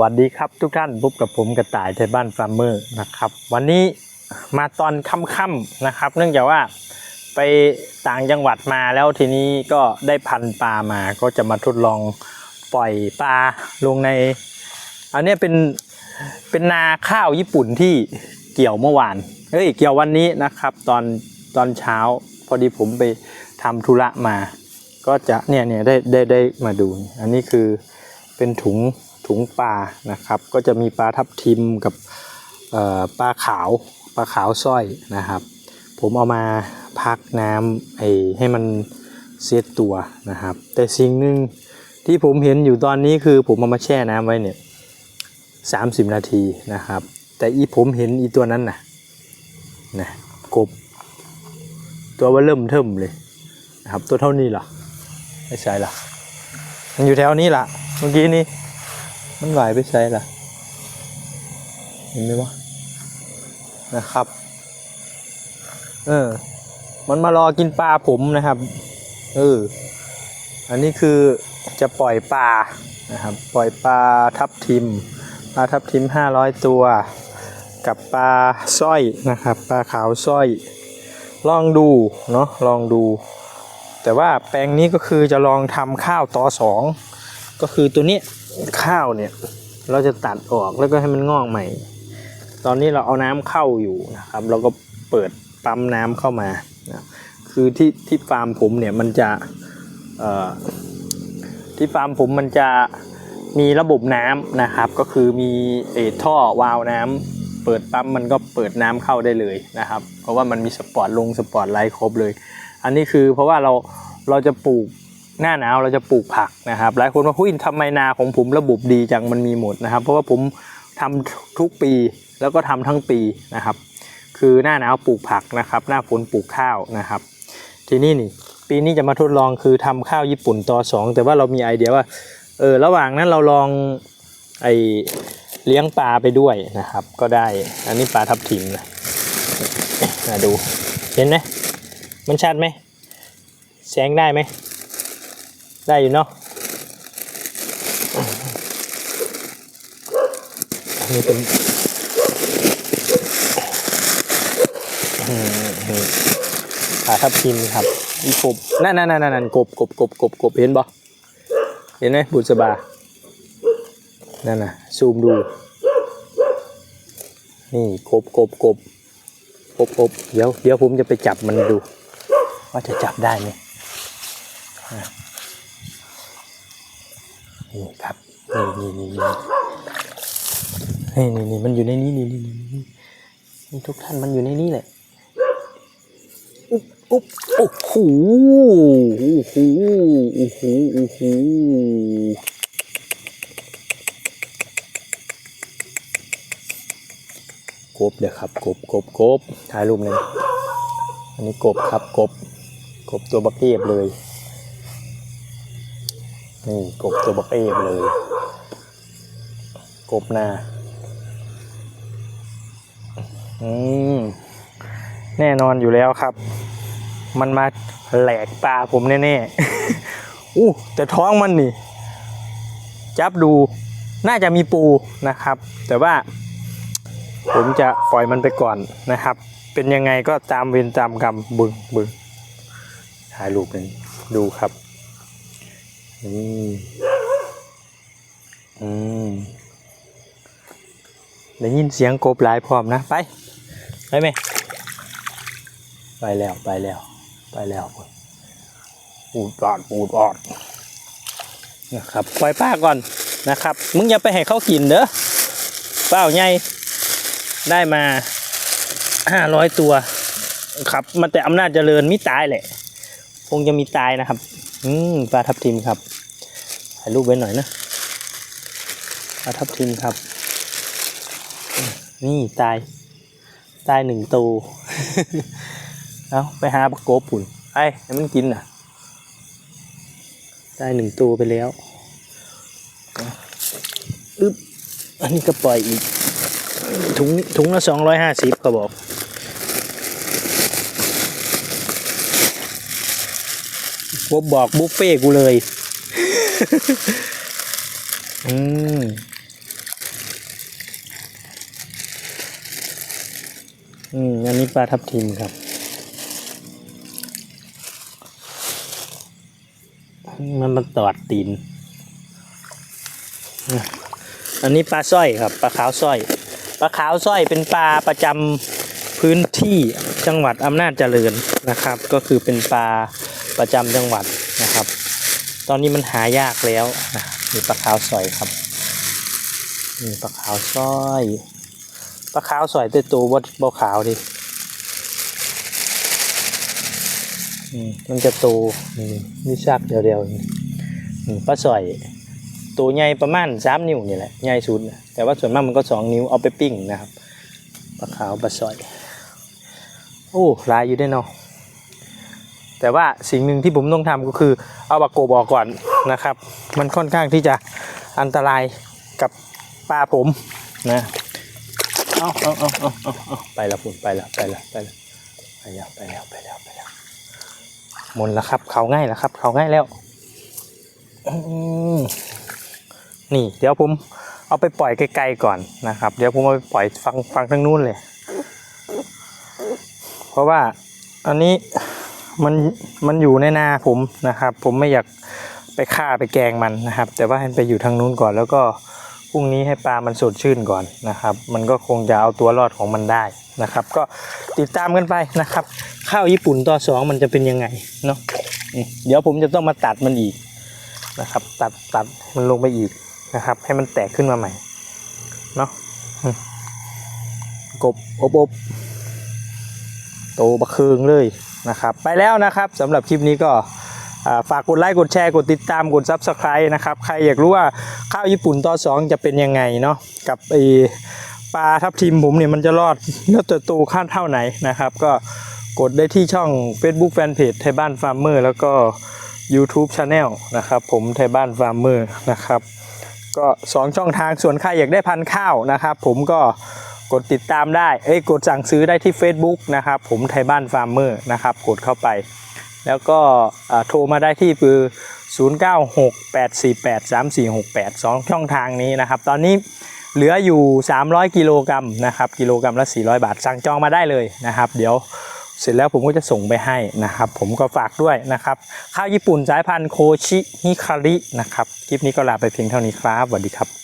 วัสดีครับทุกท่านพบกับผมกระต่ายไทยบ้านฟาร์มเมอร์นะครับ วันนี้มาตอนค่ำๆนะครับ เนื่องจากว่าไปต่างจังหวัดมาแล้วทีนี้ก็ได้พันปลามาก็จะมาทดลองปล่อยปลาลงใน อันนี้เป็นเป็นนาข้าวญี่ปุ่นที่เกี่ยวเมื่อวานเฮ้ยเกี่ยววันนี้นะครับ ตอนตอนเช้า พอดีผมไปทำธุระมา ก็จะเนี่ยเนี่ยได้ได้ได้มาดู อันนี้คือเป็นถุง ถุงปลานะครับ ก็จะมีปลาทับทิมกับปลาขาวปลาขาวสร้อยนะครับ ผมเอามาพักน้ำไอ้ให้มันเซตตัวนะครับ แต่สิ่งหนึ่งที่ผมเห็นอยู่ตอนนี้คือผมเอามาแช่น้ำไว้เนี่ยสามสิบนาทีนะครับ แต่อีผมเห็นอีตัวนั้นน่ะนะกบ ตัวว่าเริ่มเทิมเลยนะครับ ตัวเท่านี้หรอไม่ใช่ละมันอยู่แถวนี้ล่ะ เมื่อกี้นี้ มันไหวไปใช่ล่ะ เห็นไหมวะนะครับ เออ มันมารอกินปลาผมนะครับ เออ อันนี้คือจะปล่อยปลานะครับ ปล่อยปลาทับทิม ปลาทับทิมห้าร้อยตัว กับปลาสร้อยนะครับ ปลาขาวสร้อย ลองดูเนาะ ลองดู แต่ว่าแปลงนี้ก็คือจะลองทำข้าวต่อสอง ก็คือตัวนี้ ข้าวเนี่ย เราจะตัดออกแล้วก็ให้มันงอกใหม่ ตอนนี้เราเอาน้ำเข้าอยู่นะครับ เราก็เปิดปั๊มน้ำเข้ามานะคือที่ที่ฟาร์มผมเนี่ยมันจะที่ฟาร์มผมมันจะมีระบบน้ำนะครับ ก็คือมีเอท่อวาล์วน้ำเปิดปั๊มมันก็เปิดน้ำเข้าได้เลยนะครับ เพราะว่ามันมีสปอร์ตลงสปอร์ตไลท์ครบเลย อันนี้คือเพราะว่าเราเราจะปลูก หน้าหนาวเราจะปลูกผักนะครับ หลายคนว่าหุ้ยทำไมนาของผมระบบดีจังมันมีหมดนะครับ เพราะว่าผมทำทุกปีแล้วก็ทำทั้งปีนะครับ คือหน้าหนาวปลูกผักนะครับ หน้าฝนปลูกข้าวนะครับ ทีนี้นี่ปีนี้จะมาทดลองคือทำข้าวญี่ปุ่นต่อสองแต่ว่าเรามีไอเดียว่าเออระหว่างนั้นเราลองไอเลี้ยงปลาไปด้วยนะครับ ก็ได้อันนี้ปลาทับทิมนะมาดูเห็นไหมมันชัดไหมแสงได้ไหม ได้อยู่เนาะอันนี้เป็นอืมอืมขาทับทิมครับอีกบนั่นนั่นนั่นนั่นกบกบกบกบกบเห็นบ่เห็นไหมบุษบานั่นน่ะ ซูมดู นี่กบกบกบกบกบเดี๋ยวเดี๋ยวผมจะไปจับมันดู ว่าจะจับได้ไหมอะ นี่ครับนี่นี่นี่นี่นี่นี่มันอยู่ในนี้นี่นี่นี่นี่ทุกท่านมันอยู่ในนี้แหละอุ๊บอุ๊บโอ้โหโอ้โหโอ้โหโอ้โหกบเดี๋ยวครับกบกบกบถ่ายรูปเลยอันนี้กบครับกบกบตัวบักเอฟเลย นี่กบตัวบักเอฟเลย กบนาอืมแน่นอนอยู่แล้วครับ มันมาแหลกปลาผมแน่ๆอู้แต่ท้องมันนี่ จับดูน่าจะมีปูนะครับ แต่ว่า ผมจะปล่อยมันไปก่อนนะครับ เป็นยังไงก็ตามเวรตามกรรมบึงบึงถ่ายรูปหนึ่งดูครับ นี่อืมได้ยินเสียงกบหลายพร้อมนะ ไป ไปไหมไปแล้วไปแล้ว ไปแล้วปูดอดปูดออดนะครับปล่อยป้าก่อนนะครับ มึงอย่าไปให้เขากินเด้อเป้าใหญ่ได้มาห้าร้อยตัว ครับมันแต่อำนาจเจริญมิตายแหละ คงจะมีตายนะครับ อืมปลาทับทิมครับถ่ายรูปไว้หน่อยนะปลาทับทิมครับ นี่ตายตายหนึ่งตัวเอาไปหาปลาโกบปุ่นไอ้ให้มันกินน่ะ ได้หนึ่งตัวไปแล้วอึ๊บอันนี้ก็ปล่อยอีกถุงถุงละสองร้อยห้าสิบเขาบอก ผมบอกบุฟเฟ่กูเลย อืมอืมอันนี้ปลาทับทิมครับ มันมันตอดตีน อันนี้ปลาสร้อยครับปลาขาวสร้อยปลาขาวสร้อยเป็นปลาประจำพื้นที่จังหวัดอำนาจเจริญนะครับ ก็คือเป็นปลา ประจำจังหวัดนะครับ ตอนนี้มันหายากแล้วนะมีปลาขาวสอยครับมีปลาขาวสอยปลาขาวสอยแต่ตัวบดบขาวดิมันจะโตนี่นี่ชักเดียวๆนี่ปลาสอยตัวใหญ่ประมาณสามนิ้วนี่แหละใหญ่สุดแต่ว่าส่วนมากมันก็สองนิ้วเอาไปปิ้งนะครับปลาขาวปลาสอยโอ้ลายอยู่ได้เนาะ แต่ว่าสิ่งหนึ่งที่ผมต้องทำก็คือเอาปลาโกบออกก่อนนะครับ มันค่อนข้างที่จะอันตรายกับปลาผมนะเอาเอาเอาเอาเอาเอาไปแล้วคุณไปแล้วไปแล้วไปแล้วไปแล้วไปแล้วไปแล้วไปแล้วหมดแล้วครับ เขาง่ายแล้วครับ เขาง่ายแล้วนี่ เดี๋ยวผมเอาไปปล่อยไกลๆก่อนนะครับ เดี๋ยวผมเอาไปปล่อยฟังฟังทางนู้นเลย เพราะว่าอันนี้ มันมันอยู่ในนาผมนะครับ ผมไม่อยากไปฆ่าไปแกงมันนะครับ แต่ว่าให้ไปอยู่ทางนู้นก่อน แล้วก็พรุ่งนี้ให้ปลามันสดชื่นก่อนนะครับ มันก็คงจะเอาตัวรอดของมันได้นะครับ ก็ติดตามกันไปนะครับ ข้าวญี่ปุ่นต่อสองมันจะเป็นยังไงเนาะเดี๋ยวผมจะต้องมาตัดมันอีกนะครับ ตัดตัดมันลงไปอีกนะครับ ให้มันแตกขึ้นมาใหม่เนาะกบอบอบ โตบะเคืองเลยนะครับ ไปแล้วนะครับสำหรับคลิปนี้ก็ฝากกดไลค์กดแชร์กดติดตามกด Subscribe นะครับ ใครอยากรู้ว่าข้าวญี่ปุ่นต่อสองจะเป็นยังไงเนาะกับไอปลาทับทิมผมเนี่ยมันจะรอดแล้วจะโตขั้นเท่าไหนนะครับ ก็กดได้ที่ช่อง Facebook Fanpage ไทยบ้านฟาร์มเมอร์แล้วก็ YouTube Channel นะครับ ผมไทยบ้านฟาร์มเมอร์นะครับ ก็สองช่องทางส่วนใครอยากได้พันธุ์ข้าวนะครับ ผมก็ กดติดตามได้เอ้ยกดสั่งซื้อได้ที่ Facebook นะครับ ผมไทยบ้านฟาร์มเมอร์นะครับกดเข้าไป แล้วก็โทรมาได้ที่คือ 0968483468 2 ช่องทางนี้นะครับ ตอนนี้เหลืออยู่ 300 กิโลกรัมนะครับกิโลกรัมละ 400 บาท สั่งจองมาได้เลยนะครับ เดี๋ยวเสร็จแล้วผมก็จะส่งไปให้นะครับ ผมก็ฝากด้วยนะครับ ข้าวญี่ปุ่นสายพันธุ์โคชิฮิคารินะครับ คลิปนี้ก็ลาไปเพียงเท่านี้ครับสวัสดีครับ